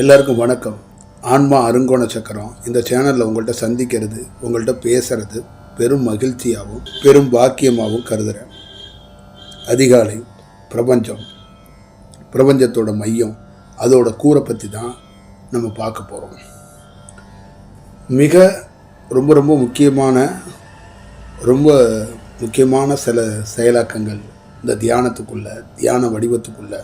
எல்லாருக்கும் வணக்கம். ஆன்மா அருங்கோண சக்கரம் இந்த சேனலில் உங்கள்கிட்ட சந்திக்கிறது உங்கள்கிட்ட பேசுறது பெரும் மகிழ்ச்சியாகவும் பெரும் பாக்கியமாகவும் கருதுகிறேன் அதிகாலை பிரபஞ்சம் பிரபஞ்சத்தோட மையம் அதோட கூரை பற்றி தான் நம்ம பார்க்க போகிறோம் மிக ரொம்ப ரொம்ப முக்கியமான ரொம்ப முக்கியமான சில செயலாக்கங்கள் இந்த தியானத்துக்குள்ள தியான வடிவத்துக்குள்ள.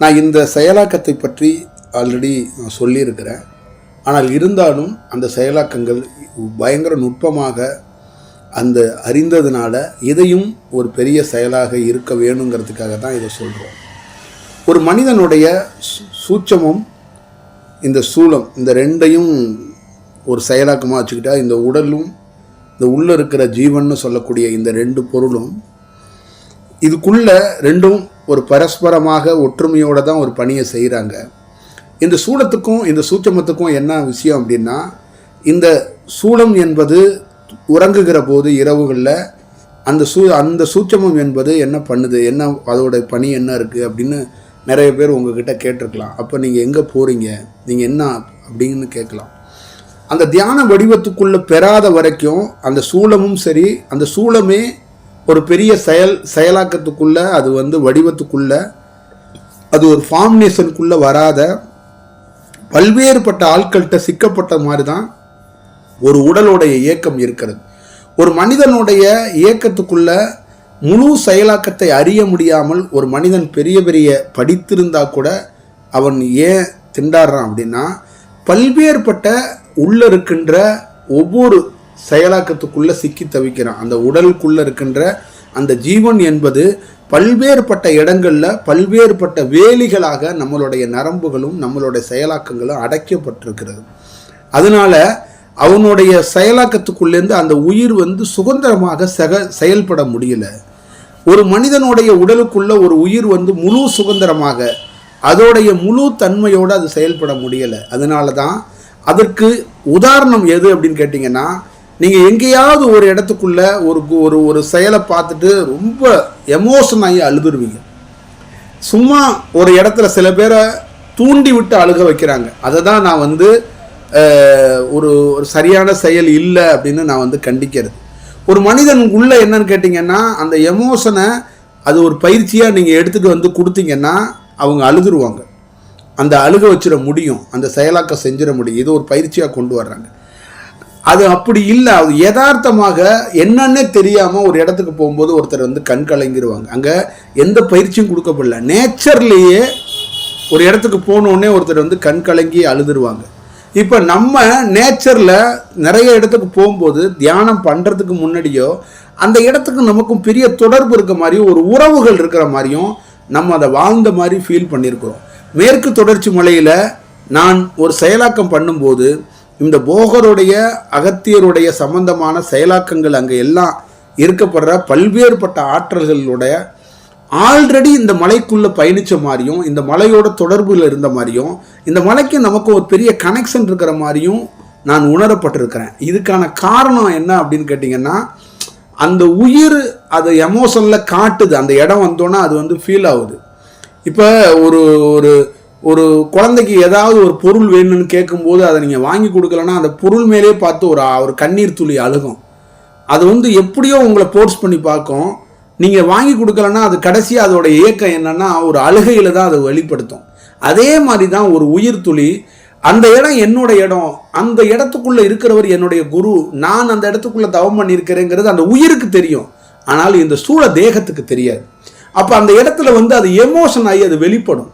நான் இந்த செயலாக்கத்தை பற்றி ஆல்ரெடி நான் சொல்லியிருக்கிறேன். ஆனால் இருந்தாலும் அந்த செயலாக்கங்கள் பயங்கர நுட்பமாக அந்த அறிந்ததுனால இதையும் ஒரு பெரிய செயலாக இருக்க வேணுங்கிறதுக்காக தான் இதை சொல்கிறோம் ஒரு மனிதனுடைய சூட்சமும் இந்த சூலம் இந்த ரெண்டையும் ஒரு செயலாக்கமாக வச்சுக்கிட்டா இந்த உடலும் இந்த உள்ளே இருக்கிற ஜீவன்னு சொல்லக்கூடிய இந்த ரெண்டு பொருளும் இதுக்குள்ளே ரெண்டும் ஒரு பரஸ்பரமாக ஒற்றுமையோடு தான் ஒரு பணியை செய்கிறாங்க இந்த சூலத்துக்கும் இந்த சூட்சமத்துக்கும் என்ன விஷயம் அப்படின்னா இந்த சூலம் என்பது உறங்குகிற போது இரவுகளில் அந்த சூ அந்த சூட்சமம் என்பது என்ன பண்ணுது? என்ன அதோட பணி என்ன இருக்குது அப்படின்னு நிறைய பேர் உங்ககிட்ட கேட்டிருக்கலாம். அப்போ நீங்கள் எங்கே போகிறீங்க நீங்கள் என்ன அப்படின்னு கேட்கலாம். அந்த தியான வடிவத்துக்குள்ளே பெறாத வரைக்கும் அந்த சூளமும் சரி அந்த சூளமே ஒரு பெரிய செயல் செயலாக்கத்துக்குள்ளே அது வந்து வடிவத்துக்குள்ளே அது ஒரு ஃபார்மினேஷனுக்குள்ள வராத பல்வேறுபட்ட ஆட்கள்கிட்ட சிக்கப்பட்ட மாதிரி தான் ஒரு உடலுடைய இயக்கம் இருக்கிறது. ஒரு மனிதனுடைய இயக்கத்துக்குள்ள முழு செயலாக்கத்தை அறிய முடியாமல் ஒரு மனிதன் பெரிய பெரிய படித்திருந்தா கூட அவன் ஏன் திண்டாடுறான் அப்படின்னா பல்வேறுபட்ட உள்ள இருக்கின்ற ஒவ்வொரு செயலாக்கத்துக்குள்ளே சிக்கி தவிக்கிறான். அந்த உடலுக்குள்ளே இருக்கின்ற அந்த ஜீவன் என்பது பல்வேறுபட்ட இடங்களில் பல்வேறுபட்ட வேலிகளாக நம்மளுடைய நரம்புகளும் நம்மளுடைய செயலாக்கங்களும் அடைக்கப்பட்டிருக்கிறது. அதனால அவனுடைய செயலாக்கத்துக்குள்ளேருந்து அந்த உயிர் வந்து சுதந்திரமாக செக செயல்பட முடியல. ஒரு மனிதனுடைய உடலுக்குள்ள ஒரு உயிர் வந்து முழு சுதந்திரமாக அதோடைய முழு தன்மையோடு அது செயல்பட முடியலை. அதனால தான் அதற்கு உதாரணம் எது அப்படின்னு கேட்டிங்கன்னா நீங்கள் எங்கேயாவது ஒரு இடத்துக்குள்ள ஒரு ஒரு ஒரு செயலை பார்த்துட்டு ரொம்ப எமோஷன் ஆகி அழுதுருவீங்க. சும்மா ஒரு இடத்துல சில பேரை தூண்டி விட்டு அழுக வைக்கிறாங்க. அதை தான் நான் வந்து ஒரு ஒரு சரியான செயல் இல்லை அப்படின்னு நான் வந்து கண்டிக்கிறது. ஒரு மனிதன் உள்ள என்னன்னு கேட்டிங்கன்னா அந்த எமோஷனை அது ஒரு பயிற்சியாக நீங்கள் எடுத்துகிட்டு வந்து கொடுத்தீங்கன்னா அவங்க அழுதுருவாங்க. அந்த அழுக வச்சிட முடியும். அந்த செயலாக்கம் செஞ்சிட முடியும். இது ஒரு பயிற்சியாக கொண்டு வர்றாங்க. அது அப்படி இல்லை. அது யதார்த்தமாக என்னன்னே தெரியாமல் ஒரு இடத்துக்கு போகும்போது ஒருத்தர் வந்து கண் கலங்கிடுவாங்க அங்கே எந்த பயிற்சியும் கொடுக்கப்படல. நேச்சர்லேயே ஒரு இடத்துக்கு போனோடனே ஒருத்தர் வந்து கண் கலங்கி அழுதுருவாங்க. இப்போ நம்ம நேச்சரில் நிறைய இடத்துக்கு போகும்போது தியானம் பண்ணுறதுக்கு முன்னாடியோ அந்த இடத்துக்கு நமக்கும் பெரிய தொடர்பு இருக்க மாதிரியும் ஒரு உறவுகள் இருக்கிற மாதிரியும் நம்ம அதை வாழ்ந்த மாதிரி ஃபீல் பண்ணியிருக்கிறோம். மேற்கு தொடர்ச்சி மலையில் நான் ஒரு செயலாக்கம் பண்ணும்போது இந்த போகருடைய அகத்தியருடைய சம்பந்தமான செயலாக்கங்கள் அங்கே எல்லாம் இருக்கப்படுற பல்வேறுபட்ட ஆற்றல்களுடைய ஆல்ரெடி இந்த மலைக்குள்ளே பயணிச்ச மாதிரியும் இந்த மலையோட தொடர்பில் இருந்த மாதிரியும் இந்த மலைக்கு நமக்கு ஒரு பெரிய கனெக்ஷன் இருக்கிற மாதிரியும் நான் உணரப்பட்டிருக்கிறேன். இதுக்கான காரணம் என்ன அப்படின்னு கேட்டிங்கன்னா அந்த உயிர் அது எமோஷனில் காட்டுது. அந்த இடம் வந்தோன்னா அது வந்து ஃபீல் ஆகுது. இப்போ ஒரு ஒரு ஒரு குழந்தைக்கு ஏதாவது ஒரு பொருள் வேணும்னு கேட்கும்போது அதை நீங்கள் வாங்கி கொடுக்கலன்னா அந்த பொருள் மேலே பார்த்து ஒரு ஒரு கண்ணீர் துளி அழுகும். அது வந்து எப்படியோ உங்களை போர்ஸ் பண்ணி பார்க்கும். நீங்கள் வாங்கி கொடுக்கலன்னா அது கடைசியாக அதோட இயக்கம் என்னென்னா ஒரு அழுகையில் தான் அதை வெளிப்படுத்தும். அதே மாதிரி தான் ஒரு உயிர் துளி அந்த இடம் என்னோட இடம் அந்த இடத்துக்குள்ளே இருக்கிறவர் என்னுடைய குரு நான் அந்த இடத்துக்குள்ளே தவம் பண்ணியிருக்கிறேங்கிறது அந்த உயிருக்கு தெரியும். ஆனால் இந்த சூழ தேகத்துக்கு தெரியாது. அப்போ அந்த இடத்துல வந்து அது எமோஷன் ஆகி அது வெளிப்படும்.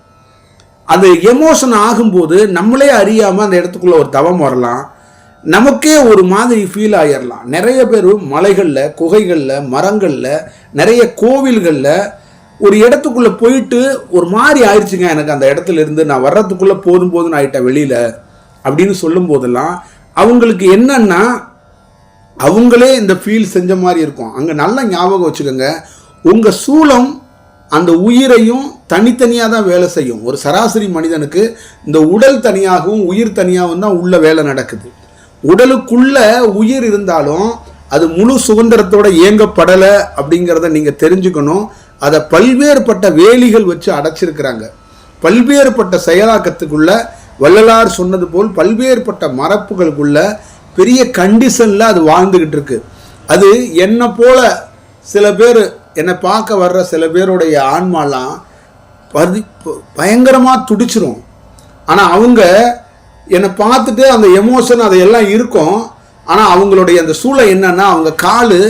அது எமோஷன் ஆகும்போது நம்மளே அறியாமல் அந்த இடத்துக்குள்ளே ஒரு தவம் வரலாம். நமக்கே ஒரு மாதிரி ஃபீல் ஆயிடலாம் நிறைய பேர் மலைகளில் குகைகளில் மரங்களில் நிறைய கோவில்களில் ஒரு இடத்துக்குள்ளே போயிட்டு ஒரு மாதிரி ஆயிடுச்சுங்க எனக்கு அந்த இடத்துல இருந்து நான் வர்றதுக்குள்ளே போதும் போதும் ஆயிட்டேன் வெளியில் அப்படின்னு சொல்லும் போதெல்லாம் அவங்களுக்கு என்னன்னா அவங்களே இந்த ஃபீல் செஞ்ச மாதிரி இருக்கும். அங்கே நல்ல ஞாபகம் வச்சுக்கோங்க. உங்கள் சூலம் அந்த உயிரையும் தனித்தனியாக தான் வேலை செய்யும். ஒரு சராசரி மனிதனுக்கு இந்த உடல் தனியாகவும் உயிர் தனியாகவும் தான் உள்ள வேலை நடக்குது. உடலுக்குள்ள உயிர் இருந்தாலும் அது முழு சுதந்திரத்தோட இயங்கப்படலை அப்படிங்கிறத நீங்கள் தெரிஞ்சுக்கணும். அதை பல்வேறுபட்ட வேலிகள் வச்சு அடைச்சிருக்கிறாங்க. பல்வேறுபட்ட செயலாக்கத்துக்குள்ள வள்ளலார் சொன்னது போல் பல்வேறுபட்ட மரப்புகளுக்குள்ள பெரிய கண்டிஷனில் அது வாழ்ந்துக்கிட்டு இருக்கு. அது என்னை போல சில பேர் என்னை பார்க்க வர்ற சில பேருடைய ஆன்மாலாம் பதி பயங்கரமாக துடிச்சிரும். ஆனால் அவங்க என்னை பார்த்துட்டு அந்த எமோஷன் அதையெல்லாம் இருக்கும். ஆனால் அவங்களுடைய அந்த சூழல் என்னென்னா அவங்க காலு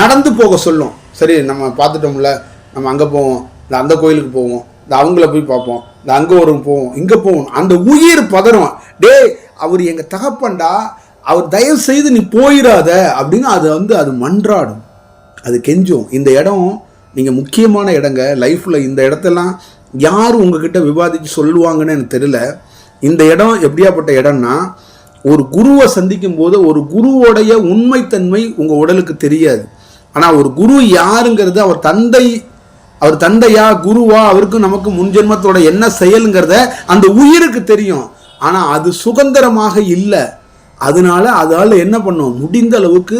நடந்து போக சொல்லும். சரி நம்ம பார்த்துட்டோம்ல நம்ம அங்கே போவோம் இந்த அந்த கோயிலுக்கு போவோம் இந்த அவங்கள போய் பார்ப்போம் இந்த அங்கே ஒரு போவோம் இங்கே போவோம். அந்த உயிர் பதறும். டேய் அவர் எங்கள் தகப்பண்டா அவர் தயவு செய்து நீ போயிடாத அப்படின்னு அது வந்து அது மன்றாடும். அது கெஞ்சும். இந்த இடம் நீங்கள் முக்கியமான இடங்க லைஃப்பில் இந்த இடத்தெல்லாம் யார் உங்ககிட்ட விவாதித்து சொல்லுவாங்கன்னு எனக்கு தெரியல. இந்த இடம் எப்படியாப்பட்ட இடம்னா ஒரு குருவை சந்திக்கும் போது ஒரு குருவோடைய உண்மைத்தன்மை உங்கள் உடலுக்கு தெரியாது. ஆனால் ஒரு குரு யாருங்கிறது அவர் தந்தை அவர் தந்தையா குருவா அவருக்கு நமக்கு முன்ஜென்மத்தோட என்ன செயலுங்கிறத அந்த உயிருக்கு தெரியும். ஆனால் அது சுதந்திரமாக இல்லை. அதனால அதால் என்ன பண்ணும்? முடிந்த அளவுக்கு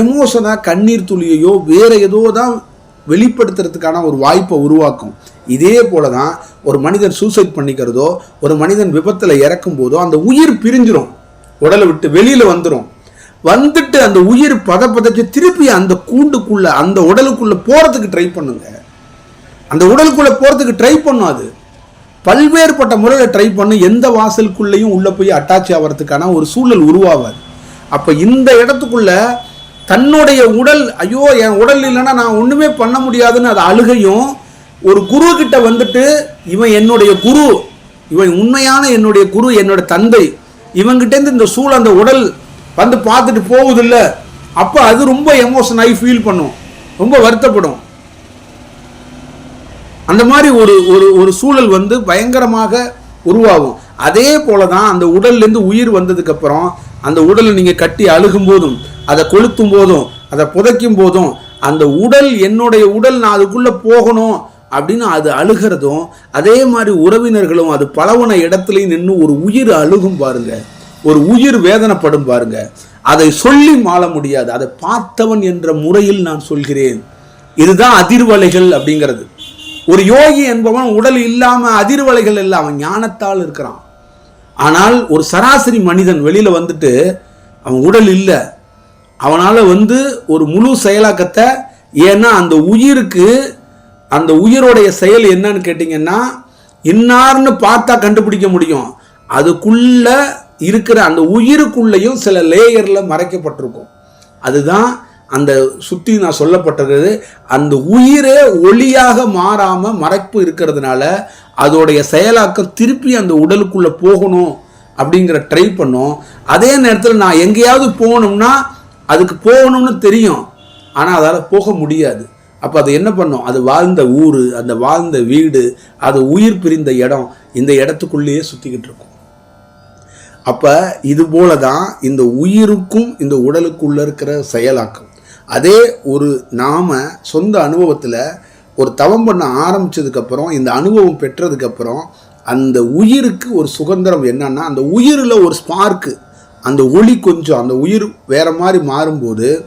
எமோஷனாக கண்ணீர் துளியையோ வேறு ஏதோ தான் வெளிப்படுத்துறதுக்கான ஒரு வாய்ப்பை உருவாக்கும். இதே போல தான் ஒரு மனிதன் சூசைட் பண்ணிக்கிறதோ ஒரு மனிதன் விபத்தில் இறக்கும் போதோ அந்த உயிர் பிரிஞ்சிரும். உடலை விட்டு வெளியில் வந்துடும் வந்துட்டு அந்த உயிர் பத பதச்சு திருப்பி அந்த கூண்டுக்குள்ளே அந்த உடலுக்குள்ளே போகிறதுக்கு ட்ரை பண்ணுங்க. அந்த உடலுக்குள்ளே போகிறதுக்கு ட்ரை பண்ணும் அது. பல்வேறுபட்ட முறையில் ட்ரை பண்ணி எந்த வாசலுக்குள்ளேயும் உள்ளே போய் அட்டாச் ஆகிறதுக்கான ஒரு சூழல் உருவாகாது அப்போ இந்த இடத்துக்குள்ளே தன்னுடைய உடல் ஐயோ என் உடல் இல்லைன்னா நான் ஒன்றுமே பண்ண முடியாதுன்னு அது அழுகையும் ஒரு குரு கிட்ட வந்துட்டு இவன் என்னுடைய குரு இவன் உண்மையான என்னுடைய குரு என்னோட தந்தை இவங்கிட்டேருந்து இந்த சூழ் அந்த உடல் வந்து பார்த்துட்டு போகுதில்ல அப்போ அது ரொம்ப எமோஷன் ஆகி ஃபீல் பண்ணும். ரொம்ப வருத்தப்படும். அந்த மாதிரி ஒரு ஒரு ஒரு சூழல் வந்து பயங்கரமாக உருவாகும். அதே போல தான் அந்த உடல்லேருந்து உயிர் வந்ததுக்கப்புறம் அந்த உடலை நீங்கள் கட்டி அழுகும் போதும். அதை கொளுத்தும் போதும் அதை புதைக்கும் போதும் அந்த உடல் என்னுடைய உடல் நான் அதுக்குள்ளே போகணும் அப்படின்னு அது அழுகிறதும் அதே மாதிரி உறவினர்களும் அது பலவன இடத்துலையும் நின்று ஒரு உயிர் அழுகும் பாருங்க. ஒரு உயிர் வேதனைப்படும் பாருங்க. அதை சொல்லி மாள முடியாது. அதை பார்த்தவன் என்ற முறையில் நான் சொல்கிறேன். இதுதான் அதிர்வலைகள் அப்படிங்கிறது. ஒரு யோகி என்பவன் உடல் இல்லாமல் அதிர்வலைகள் இல்லை அவன் ஞானத்தால் இருக்கிறான். ஆனால் ஒரு சராசரி மனிதன் வெளியில் வந்துட்டு அவன் உடல் இல்லை. அவனால் வந்து ஒரு முழு செயலாக்கத்தை ஏன்னா அந்த உயிருக்கு அந்த உயிரோடைய செயல் என்னன்னு கேட்டிங்கன்னா இன்னார்னு பார்த்தா கண்டுபிடிக்க முடியும். அதுக்குள்ளே இருக்கிற அந்த உயிருக்குள்ளேயும் சில லேயரில் மறைக்கப்பட்டிருக்கும். அதுதான் அந்த சுற்றி நான் சொல்லப்பட்டிருக்கிறது. அந்த உயிரே ஒளியாக மாறாமல் மறைப்பு இருக்கிறதுனால அதோடைய செயலாக்கம் திருப்பி அந்த உடலுக்குள்ளே போகணும் அப்படிங்கிற ட்ரை பண்ணும். அதே நேரத்தில் நான் எங்கேயாவது போகணும்னா அதுக்கு போகணும்னு தெரியும். ஆனால் அதால் போக முடியாது. அப்போ அது என்ன பண்ணும்? அது வாழ்ந்த ஊர் அந்த வாழ்ந்த வீடு அது உயிர் பிரிந்த இடம் இந்த இடத்துக்குள்ளேயே சுற்றிக்கிட்டு இருக்கும். அப்போ இது போல தான் இந்த உயிருக்கும் இந்த உடலுக்குள்ளே இருக்கிற செயலாக்கம். அதே ஒரு நாம் சொந்த அனுபவத்தில் ஒரு தவம் பண்ண ஆரம்பிச்சதுக்கப்புறம் இந்த அனுபவம் பெற்றதுக்கப்புறம் அந்த உயிருக்கு ஒரு சுதந்திரம் என்னன்னா அந்த உயிரில் ஒரு ஸ்பார்க்கு அந்த ஒளி கொஞ்சம் அந்த உயிர் வேற மாதிரி மாறும்போது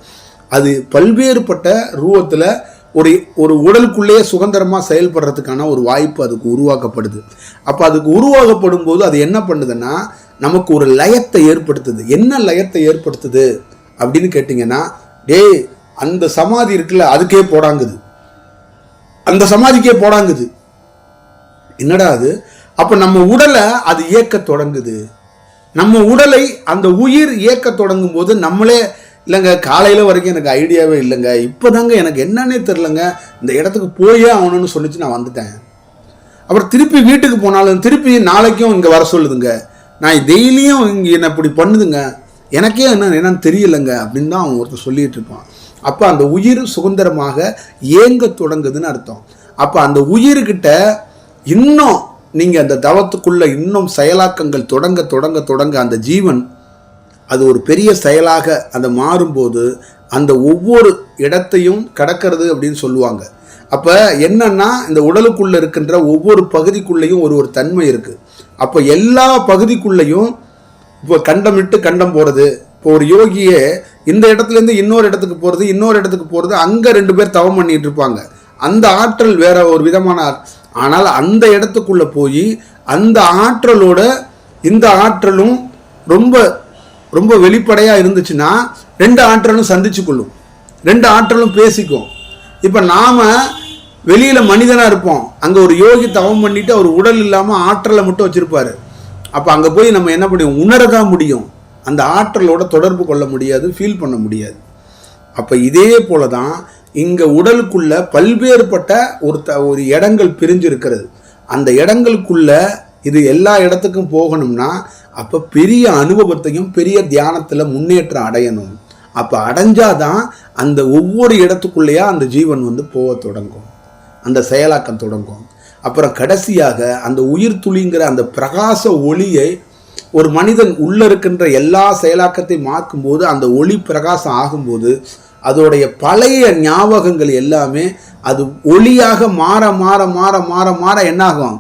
அது பல்வேறுபட்ட ரூபத்தில் ஒரு ஒரு உடலுக்குள்ளேயே சுதந்திரமாக செயல்படுறதுக்கான ஒரு வாய்ப்பு அதுக்கு உருவாக்கப்படுது. அப்போ அதுக்கு உருவாக்கப்படும் போது அது என்ன பண்ணுதுன்னா நமக்கு ஒரு லயத்தை ஏற்படுத்துது. என்ன லயத்தை ஏற்படுத்துது அப்படின்னு கேட்டிங்கன்னா டேய் அந்த சமாதி இருக்குல்ல அதுக்கே போடாங்குது. அந்த சமாதிக்கே போடாங்குது. என்னடா அது? அப்போ நம்ம உடலை அது இயக்க தொடங்குது. நம்ம உடலை அந்த உயிர் இயக்க தொடங்கும் போது நம்மளே இல்லைங்க காலையில் வரைக்கும் எனக்கு ஐடியாவே இல்லைங்க. இப்போ தாங்க எனக்கு என்னன்னே தெரிலங்க இந்த இடத்துக்கு போயே ஆகணும்னு சொல்லிச்சு நான் வந்துட்டேன். அப்புறம் திருப்பி வீட்டுக்கு போனாலும் திருப்பி நாளைக்கும் இங்கே வர சொல்லுதுங்க. நான் டெய்லியும் இங்கே என்ன இப்படி பண்ணுதுங்க. எனக்கே என்ன என்னன்னு தெரியலைங்க அப்படின்னு தான் அவன் ஒருத்தர் சொல்லிட்டு இருப்பான். அப்போ அந்த உயிர் சுதந்திரமாக ஏங்க தொடங்குதுன்னு அர்த்தம். அப்போ அந்த உயிர்கிட்ட இன்னும் நீங்கள் அந்த தவத்துக்குள்ளே இன்னும் செயலாக்கங்கள் தொடங்க தொடங்க தொடங்க அந்த ஜீவன் அது ஒரு பெரிய செயலாக அந்த மாறும்போது அந்த ஒவ்வொரு இடத்தையும் கடக்கிறது அப்படின்னு சொல்லுவாங்க. அப்போ என்னன்னா இந்த உடலுக்குள்ளே இருக்கின்ற ஒவ்வொரு பகுதிக்குள்ளேயும் ஒரு ஒரு தன்மை இருக்குது அப்போ எல்லா பகுதிக்குள்ளேயும் இப்போ கண்டமிட்டு கண்டம் போகிறது இப்போ ஒரு யோகியே இந்த இடத்துலேருந்து இன்னொரு இடத்துக்கு போகிறது இன்னொரு இடத்துக்கு போகிறது அங்கே ரெண்டு பேர் தவம் பண்ணிகிட்டு இருப்பாங்க. அந்த ஆற்றல் வேற ஒரு விதமான ஆனால் அந்த இடத்துக்குள்ளே போய் அந்த ஆற்றலோட இந்த ஆற்றலும் ரொம்ப ரொம்ப வெளிப்படையாக இருந்துச்சுன்னா ரெண்டு ஆற்றலும் சந்திச்சு கொள்ளும் ரெண்டு ஆற்றலும் பேசிக்கும். இப்போ நாம் வெளியில் மனிதனாக இருப்போம். அங்கே ஒரு யோகி தவம் பண்ணிவிட்டு அவர் உடல் இல்லாமல் ஆற்றலை மட்டும் வச்சுருப்பார். அப்போ அங்கே போய் நம்ம என்ன முடியும் உணரதான் முடியும். அந்த ஆற்றலோட தொடர்பு கொள்ள முடியாது ஃபீல் பண்ண முடியாது. அப்போ இதே போல தான் இங்கே உடலுக்குள்ள பல்வேறுபட்ட ஒரு த ஒரு இடங்கள் பிரிஞ்சு இருக்கிறது அந்த இடங்களுக்குள்ள இது எல்லா இடத்துக்கும் போகணும்னா அப்போ பெரிய அனுபவத்தையும் பெரிய தியானத்தில் முன்னேற்றம் அடையணும். அப்போ அடைஞ்சாதான் அந்த ஒவ்வொரு இடத்துக்குள்ளேயே அந்த ஜீவன் வந்து போக தொடங்கும். அந்த செயலாக்கம் தொடங்கும். அப்புறம் கடைசியாக அந்த உயிர் துளிங்கிற அந்த பிரகாச ஒளியை ஒரு மனிதன் உள்ளே இருக்கின்ற எல்லா செயலாக்கத்தையும் மாற்றும்போது அந்த ஒளி பிரகாசம் ஆகும்போது அதோடைய பழைய ஞாபகங்கள் எல்லாமே அது ஒளியாக மாற மாற மாற மாற மாற என்னாகும்?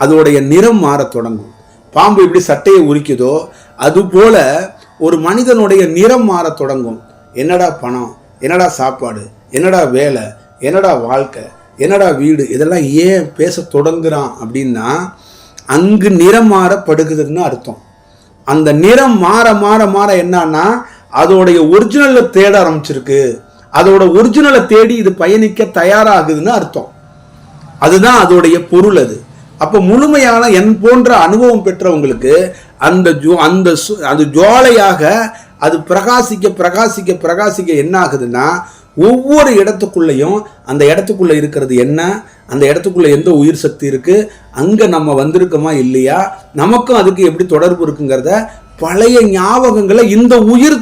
அதோடைய நிறம் மாறத் தொடங்கும். பாம்பு எப்படி சட்டையை உரிக்குதோ அதுபோல ஒரு மனிதனுடைய நிறம் மாறத் தொடங்கும். என்னடா பணம்? என்னடா சாப்பாடு? என்னடா வேலை? என்னடா வாழ்க்கை? என்னடா வீடு? இதெல்லாம் ஏன் பேச தொடங்குறான் அப்படின்னா அங்கு நிறம் மாறப்படுகிறதுன்னு அர்த்தம். அந்த நிறம் மாற மாற மாற என்னன்னா அதோடைய ஒரிஜினலை தேட ஆரம்பிச்சிருக்கு. அதோட ஒரிஜினலை தேடி இது பயணிக்க தயாராகுதுன்னு அர்த்தம். அதுதான் அதோடைய பொருள் அது. அப்போ முழுமையான என் போன்ற அனுபவம் பெற்றவங்களுக்கு அந்த ஜோ அந்த சு- அது ஜோலையாக அது பிரகாசிக்க பிரகாசிக்க பிரகாசிக்க என்ன ஆகுதுன்னா ஒவ்வொரு இடத்துக்குள்ளேயும் அந்த இடத்துக்குள்ளே இருக்கிறது என்ன அந்த இடத்துக்குள்ளே எந்த உயிர் சக்தி இருக்குது அங்கே நம்ம வந்திருக்கோமா இல்லையா நமக்கும் அதுக்கு எப்படி தொடர்பு இருக்குங்கிறத பழைய ஞாபகங்களை இந்த உயிர்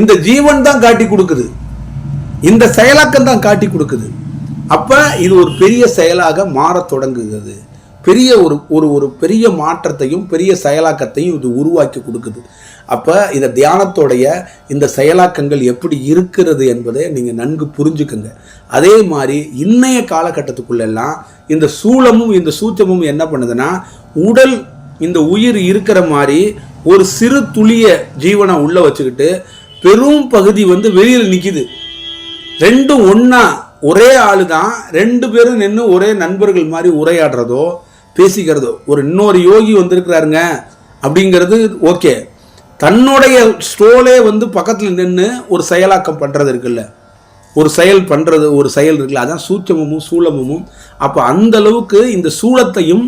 இந்த ஜீவன் தான் காட்டி கொடுக்குது. இந்த செயலாக்கம் தான் காட்டி கொடுக்குது. அப்போ இது ஒரு பெரிய செயலாக மாறத் தொடங்குகிறது. பெரிய ஒரு ஒரு ஒரு பெரிய மாற்றத்தையும் பெரிய செயலாக்கத்தையும் இது உருவாக்கி கொடுக்குது. அப்போ இந்த தியானத்தோடைய இந்த செயலாக்கங்கள் எப்படி இருக்கிறது என்பதை நீங்கள் நன்கு புரிஞ்சுக்குங்க. அதே மாதிரி இன்றைய காலகட்டத்துக்குள்ளெல்லாம் இந்த சூளமும் இந்த சூச்சமும் என்ன பண்ணுதுன்னா உடல் இந்த உயிர் இருக்கிற மாதிரி ஒரு சிறு துளிய ஜீவனை உள்ளே வச்சுக்கிட்டு பெரும் பகுதி வந்து வெளியில் நிற்கிது ரெண்டும் ஒன்றா ஒரே ஆளு தான் ரெண்டு பேரும் நின்று ஒரே நண்பர்கள் மாதிரி உரையாடுறதோ பேசிக்கிறதோ ஒரு இன்னொரு யோகி வந்திருக்கிறாருங்க அப்படிங்கிறது ஓகே. தன்னுடைய ஸ்டோலே வந்து பக்கத்தில் நின்று ஒரு செயலாக்கம் பண்ணுறது இருக்குல்ல. ஒரு செயல் பண்ணுறது ஒரு செயல் இருக்குல்ல அதான் சூட்சமமும் சூலமும். அப்போ அந்த அளவுக்கு இந்த சூளத்தையும்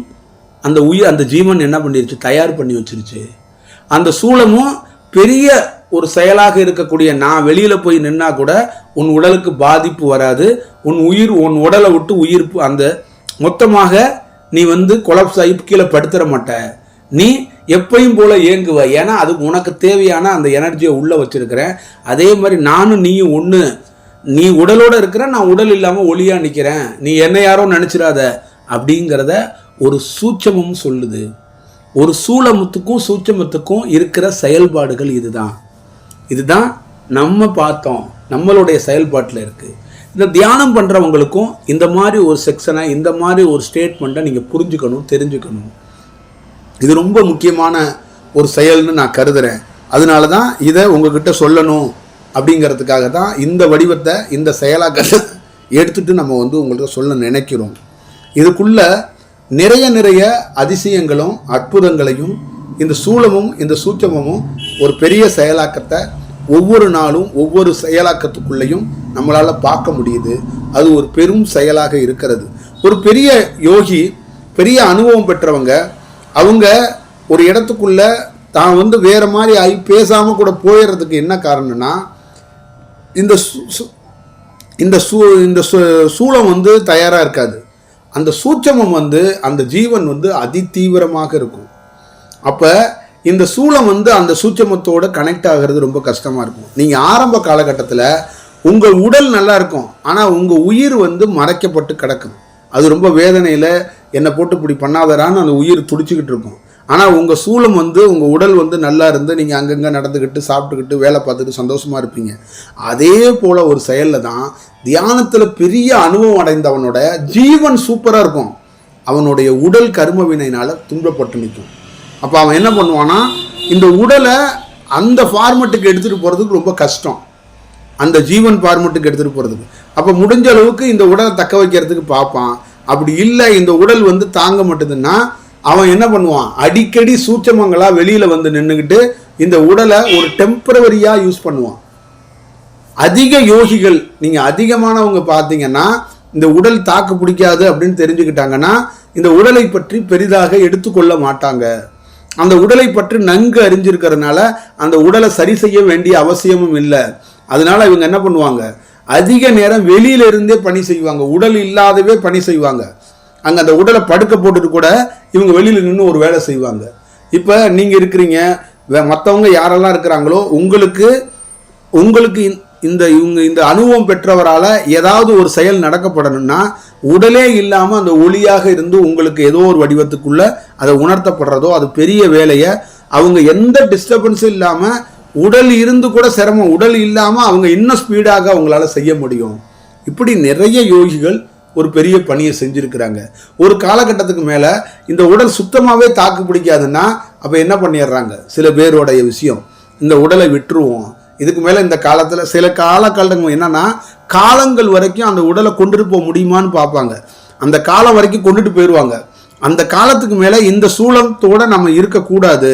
அந்த உயிர் அந்த ஜீவன் என்ன பண்ணிருச்சு தயார் பண்ணி வச்சிருச்சு. அந்த சூளமும் பெரிய ஒரு செயலாக இருக்கக்கூடிய நான் வெளியில் போய் நின்னா கூட உன் உடலுக்கு பாதிப்பு வராது. உன் உயிர் உன் உடலை விட்டு உயிர் அந்த மொத்தமாக நீ வந்து கொலப்ஸ் ஆகி கீழே படுத்துற மாட்ட. நீ எப்பையும் போல இயங்குவ. ஏன்னா அது உனக்கு தேவையான அந்த எனர்ஜியை உள்ளே வச்சிருக்கிறேன். அதே மாதிரி நானும் நீயும் ஒன்று நீ உடலோட இருக்கிற நான் உடல் இல்லாமல் ஒளியாக நிற்கிறேன் நீ என்ன யாரோ நினச்சிடாத அப்படிங்கிறத ஒரு சூட்சமும் சொல்லுது. ஒரு சூலமுத்துக்கும் சூட்சமத்துக்கும் இருக்கிற செயல்பாடுகள் இதுதான். இதுதான் நம்ம பார்த்தோம் நம்மளுடைய செயல்பாட்டில் இருக்குது இந்த தியானம் பண்ணுறவங்களுக்கும் இந்த மாதிரி ஒரு செக்ஷனை இந்த மாதிரி ஒரு ஸ்டேட்மெண்ட்டை நீங்கள் புரிஞ்சுக்கணும் தெரிஞ்சுக்கணும். இது ரொம்ப முக்கியமான ஒரு செயல்னு நான் கருதுகிறேன் அதனால தான் இதை உங்ககிட்ட சொல்லணும் அப்படிங்கிறதுக்காக தான் இந்த வடிவத்தை இந்த செயலாக்கத்தை எடுத்துட்டு நம்ம வந்து உங்கள்கிட்ட சொல்ல நினைக்கிறோம். இதுக்குள்ள நிறைய நிறைய அதிசயங்களும் அற்புதங்களையும் இந்த சூலமும் இந்த சூட்சமமும் ஒரு பெரிய செயலாக்கத்தை ஒவ்வொரு நாளும் ஒவ்வொரு செயலாக்கத்துக்குள்ளேயும் நம்மளால் பார்க்க முடியுது. அது ஒரு பெரும் செயலாக இருக்கிறது. ஒரு பெரிய யோகி பெரிய அனுபவம் பெற்றவங்க அவங்க ஒரு இடத்துக்குள்ள தான் வந்து வேறு மாதிரி ஆகி பேசாமல் கூட போயிடுறதுக்கு என்ன காரணம்னா இந்த சு- சு- இந்த சூ இந்த சு- சூளம் வந்து தயாராக இருக்காது. அந்த சூட்சமம் வந்து அந்த ஜீவன் வந்து அதிதீவிரமாக இருக்கும். அப்போ இந்த சூளம் வந்து அந்த சூட்சமத்தோட கனெக்ட் ஆகிறது ரொம்ப கஷ்டமாக இருக்கும். நீங்கள் ஆரம்ப காலகட்டத்தில் உங்கள் உடல் நல்லா இருக்கும். ஆனால் உங்கள் உயிர் வந்து மறைக்கப்பட்டு கிடக்கும். அது ரொம்ப வேதனையில் என்னை போட்டு இப்படி பண்ணாதரான்னு அந்த உயிர் துடிச்சிக்கிட்டு இருக்கும். ஆனால் உங்கள் சூளம் வந்து உங்கள் உடல் வந்து நல்லா இருந்து நீங்கள் அங்கங்கே நடந்துக்கிட்டு சாப்பிட்டுக்கிட்டு வேலை பார்த்துட்டு சந்தோஷமாக இருப்பீங்க. அதே போல் ஒரு செயலில் தான் தியானத்தில் பெரிய அனுபவம் அடைந்தவனோட ஜீவன் சூப்பராக இருக்கும். அவனுடைய உடல் கரும துன்பப்பட்டு நிற்கும். அப்போ அவன் என்ன பண்ணுவான்னா இந்த உடலை அந்த ஃபார்மெட்டுக்கு எடுத்துகிட்டு போகிறதுக்கு ரொம்ப கஷ்டம். அந்த ஜீவன் ஃபார்மெட்டுக்கு எடுத்துகிட்டு போகிறதுக்கு அப்போ முடிஞ்ச அளவுக்கு இந்த உடலை தக்க வைக்கிறதுக்கு பார்ப்பான். அப்படி இல்லை இந்த உடல் வந்து தாங்க மாட்டேதுன்னா அவன் என்ன பண்ணுவான்? அடிக்கடி சூட்சமங்களாக வெளியில் வந்து நின்றுக்கிட்டு இந்த உடலை ஒரு டெம்பரவரியாக யூஸ் பண்ணுவான். அதிக யோகிகள் நீங்கள் அதிகமானவங்க பார்த்தீங்கன்னா இந்த உடல் தாக்கு பிடிக்காது அப்படின்னு தெரிஞ்சுக்கிட்டாங்கன்னா இந்த உடலை பற்றி பெரிதாக எடுத்துக்கொள்ள மாட்டாங்க. அந்த உடலை பற்றி நன்கு அறிஞ்சிருக்கிறதுனால அந்த உடலை சரி செய்ய வேண்டிய அவசியமும் இல்லை. அதனால இவங்க என்ன பண்ணுவாங்க? அதிக நேரம் வெளியில இருந்தே பணி செய்வாங்க. உடல் இல்லாதவே பணி செய்வாங்க. அங்கே அந்த உடலை படுக்க போட்டுட்டு கூட இவங்க வெளியில் நின்று ஒரு வேலை செய்வாங்க. இப்போ நீங்கள் இருக்கிறீங்க வே- யாரெல்லாம் இருக்கிறாங்களோ உங்களுக்கு உங்களுக்கு இந்த- இவங்க இந்த அனுபவம் பெற்றவரால் ஏதாவது ஒரு செயல் நடக்கப்படணும்னா உடலே இல்லாமல் அந்த ஒளியாக இருந்து உங்களுக்கு ஏதோ ஒரு வடிவத்துக்குள்ளே அதை உணர்த்தப்படுறதோ அது பெரிய வேலையை அவங்க எந்த டிஸ்டர்பன்ஸும் இல்லாமல் உடல் இருந்து கூட சிரமம் உடல் இல்லாமல் அவங்க இன்னும் ஸ்பீடாக அவங்களால செய்ய முடியும். இப்படி நிறைய யோகிகள் ஒரு பெரிய பணியை செஞ்சுருக்கிறாங்க. ஒரு காலகட்டத்துக்கு மேலே இந்த உடல் சுத்தமாகவே தாக்கு பிடிக்காதுன்னா அப்போ என்ன பண்ணிடுறாங்க? சில பேரோடைய விஷயம் இந்த உடலை விட்டுருவோம். இதுக்கு மேலே இந்த காலத்தில் சில காலகட்டங்கள் என்னன்னா காலங்கள் வரைக்கும் அந்த உடலை கொண்டுட்டு போக முடியுமான்னு பார்ப்பாங்க. அந்த காலம் வரைக்கும் கொண்டுட்டு போயிடுவாங்க அந்த காலத்துக்கு மேலே இந்த சூளத்தோடு நம்ம இருக்கக்கூடாது.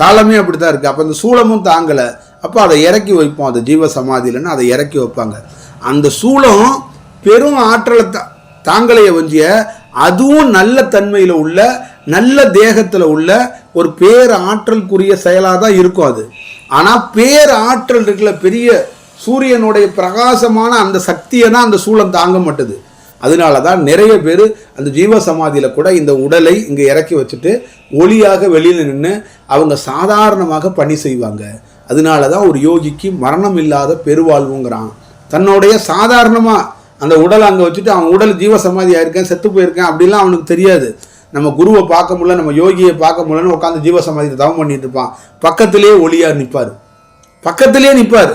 காலமே அப்படி தான் இருக்குது அப்போ இந்த சூலமும் தாங்கலை. அப்போ அதை இறக்கி வைப்போம். அது ஜீவ சமாதியிலன்னு அதை இறக்கி வைப்பாங்க. அந்த சூளம் பெரும் ஆற்றலை தாங்களைய வஞ்சிய அதுவும் நல்ல தன்மையில் உள்ள நல்ல தேகத்தில் உள்ள ஒரு பேர் ஆற்றலுக்குரிய செயலாக தான் இருக்கும் அது. ஆனால் பேர் ஆற்றல் இருக்கிற பெரிய சூரியனுடைய பிரகாசமான அந்த சக்தியை தான் அந்த சூழம் தாங்க மாட்டுது. அதனால தான் நிறைய பேர் அந்த ஜீவ சமாதியில் கூட இந்த உடலை இங்கே இறக்கி வச்சுட்டு ஒளியாக வெளியில் நின்று அவங்க சாதாரணமாக பணி செய்வாங்க. அதனால தான் ஒரு யோகிக்கு மரணம் இல்லாத பெருவாழ்வுங்கிறான். தன்னுடைய சாதாரணமாக அந்த உடலை அங்கே வச்சுட்டு அவன் உடல் ஜீவ சமாதியாக செத்து போயிருக்கேன் அப்படிலாம் அவனுக்கு தெரியாது. நம்ம குருவை பார்க்க முடியல நம்ம யோகியை பார்க்க முடியலன்னு உட்காந்து ஜீவ தவம் பண்ணிட்டு இருப்பான். பக்கத்திலேயே ஒளியாக நிற்பார். பக்கத்திலேயே நிற்பார்.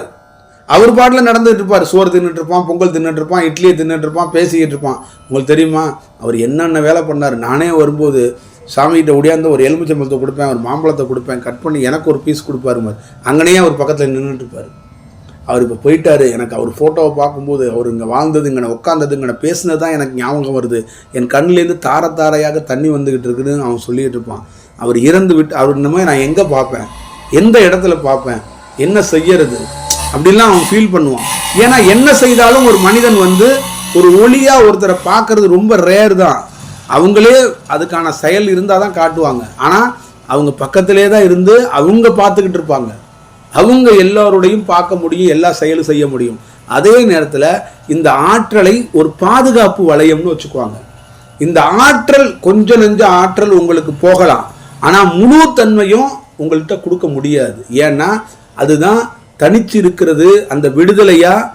அவர் பாட்டில் நடந்துகிட்டு இருப்பார். சோறு தின்னுட்டு இருப்பான் பொங்கல் தின்னுட்டு இருப்பான் இட்லியை தின்னுட்டு இருப்பான் பேசிக்கிட்டு இருப்பான். உங்களுக்கு தெரியுமா? அவர் என்னென்ன வேலை பண்ணார்? நானே வரும்போது சாமிகிட்ட ஒடியாந்து ஒரு எலுமிச்சம்பழத்தை கொடுப்பேன் ஒரு மாம்பழத்தை கொடுப்பேன் கட் பண்ணி எனக்கு ஒரு பீஸ் கொடுப்பாரு மாதிரி அங்கனையே அவர் பக்கத்தில் நின்றுட்டு இருப்பார். அவர் இப்போ போயிட்டார் எனக்கு அவர் ஃபோட்டோவை பார்க்கும்போது அவர் இங்கே வாழ்ந்தது இங்கே உட்காந்தது இங்கே பேசினது தான் எனக்கு ஞாபகம் வருது. என் கண்ணிலேருந்து தார தாரையாக தண்ணி வந்துக்கிட்டு இருக்குதுன்னு அவன் சொல்லிகிட்டு இருப்பான். அவர் இறந்து விட்டு அவர் இந்த மாதிரி நான் எங்கே பார்ப்பேன்? எந்த இடத்துல பார்ப்பேன்? என்ன செய்யறது? அப்படிலாம் அவன் ஃபீல் பண்ணுவான். ஏன்னா என்ன செய்தாலும் ஒரு மனிதன் வந்து ஒரு ஒளியாக ஒருத்தரை பார்க்கறது ரொம்ப ரேர் தான். அவங்களே அதுக்கான செயல் இருந்தால் தான் காட்டுவாங்க. ஆனால் அவங்க பக்கத்திலே தான் இருந்து அவங்க பார்த்துக்கிட்டு இருப்பாங்க. அவங்க எல்லாரோடையும் பார்க்க முடியும் எல்லா செயலும் செய்ய முடியும். அதே நேரத்தில் இந்த ஆற்றலை ஒரு பாதுகாப்பு வளையம்னு வச்சுக்குவாங்க. இந்த ஆற்றல் கொஞ்ச நெஞ்ச ஆற்றல் உங்களுக்கு போகலாம். ஆனால் முழு தன்மையும் உங்கள்கிட்ட கொடுக்க முடியாது. ஏன்னா அதுதான் தனிச்சு இருக்கிறது அந்த விடுதலையாக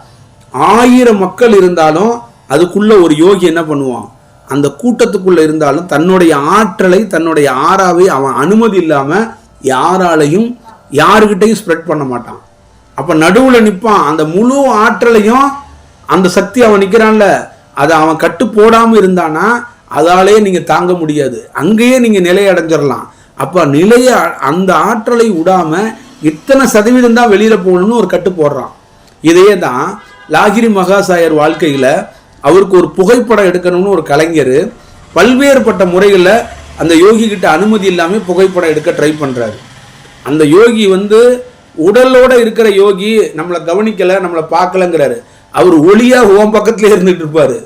ஆயிரம் மக்கள் இருந்தாலும் அதுக்குள்ளே ஒரு யோகி என்ன பண்ணுவான்? அந்த கூட்டத்துக்குள்ளே இருந்தாலும் தன்னுடைய ஆற்றலை தன்னுடைய ஆறாவை அவன் அனுமதி இல்லாமல் யாராலையும் யாருக்கிட்டையும் ஸ்ப்ரெட் பண்ண மாட்டான். அப்போ நடுவில் நிற்பான் அந்த முழு ஆற்றலையும் அந்த சக்தி அவன் நிற்கிறான்ல அதை அவன் கட்டு போடாமல் இருந்தானா அதாலே நீங்கள் தாங்க முடியாது. அங்கேயே நீங்கள் நிலையை அடைஞ்சிடலாம். அப்போ நிலையை அந்த ஆற்றலை விடாம இத்தனை சதவீதம் தான் வெளியில் போகணும்னு ஒரு கட்டு போடுறான். இதையே தான் லாகிரி மகாசாயர் வாழ்க்கையில் அவருக்கு ஒரு புகைப்படம் எடுக்கணும்னு ஒரு கலைஞர் பல்வேறுபட்ட முறைகளில் அந்த யோகி கிட்ட அனுமதி இல்லாமல் புகைப்படம் எடுக்க ட்ரை பண்ணுறாரு அந்த யோகி வந்து உடலோட இருக்கிற யோகி நம்மளை கவனிக்கலை நம்மளை பார்க்கலங்கிறாரு. அவர் ஒளியாக உன் பக்கத்துல இருந்துகிட்டு இருப்பார்.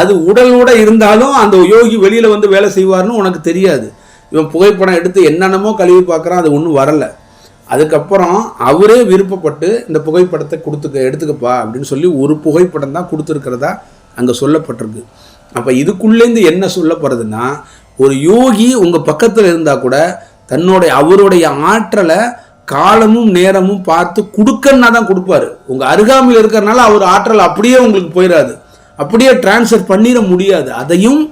அது உடலோட இருந்தாலும் அந்த யோகி வெளியில் வந்து வேலை செய்வார்னு உனக்கு தெரியாது. இவன் புகைப்படம் எடுத்து என்னென்னமோ கழுவி பார்க்குறான் அது ஒன்றும் வரலை. அதுக்கப்புறம் அவரே விருப்பப்பட்டு இந்த புகைப்படத்தை கொடுத்துக்க எடுத்துக்கப்பா அப்படின்னு சொல்லி ஒரு புகைப்படம் தான் கொடுத்துருக்கிறதா அங்கே சொல்லப்பட்டிருக்கு. அப்போ இதுக்குள்ளேருந்து என்ன சொல்லப்படுறதுன்னா ஒரு யோகி உங்கள் பக்கத்தில் இருந்தால் கூட தன்னுடைய அவருடைய ஆற்றலை காலமும் நேரமும் பார்த்து கொடுக்கன்னா தான் கொடுப்பாரு. உங்கள் அருகாமையில் இருக்கிறனால அவர் ஆற்றல் அப்படியே உங்களுக்கு போயிடாது அப்படியே டிரான்ஸ்ஃபர் பண்ணிட முடியாது. அதையும்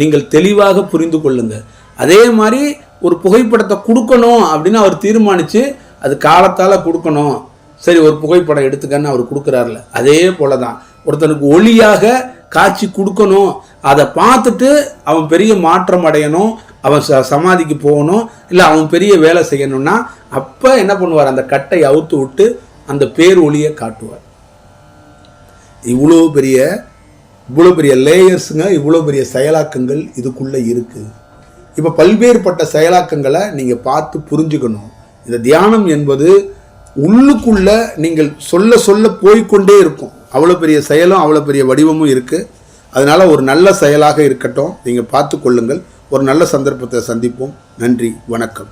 நீங்கள் தெளிவாக புரிந்து கொள்ளுங்க. அதே மாதிரி ஒரு புகைப்படத்தை கொடுக்கணும் அப்படின்னு அவர் தீர்மானித்து அது காலத்தால் கொடுக்கணும். சரி ஒரு புகைப்படம் எடுத்துக்கன்னு அவர் கொடுக்குறாருல. அதே போல தான் ஒருத்தனுக்கு ஒளியாக காட்சி கொடுக்கணும். அதை பார்த்துட்டு அவன் பெரிய மாற்றம் அடையணும். அவன் ச சமாதிக்கு போகணும் இல்லை அவன் பெரிய வேலை செய்யணும்னா அப்போ என்ன பண்ணுவார்? அந்த கட்டை அவுத்து விட்டு அந்த பேர் ஒளியை காட்டுவார். இவ்வளோ பெரிய இவ்வளோ பெரிய லேயர்ஸுங்க இவ்வளோ பெரிய செயலாக்கங்கள் இதுக்குள்ளே இருக்குது இப்போ பல்வேறுபட்ட செயலாக்கங்களை நீங்கள் பார்த்து புரிஞ்சுக்கணும். இந்த தியானம் என்பது உள்ளுக்குள்ள நீங்கள் சொல்ல சொல்ல போய்க்கொண்டே இருக்கும். அவ்வளோ பெரிய செயலும் அவ்வளோ பெரிய வடிவமும் இருக்குது அதனால் ஒரு நல்ல செயலாக இருக்கட்டும். நீங்கள் பார்த்து கொள்ளுங்கள். ஒரு நல்ல சந்தர்ப்பத்தை சந்திப்போம். நன்றி. வணக்கம்.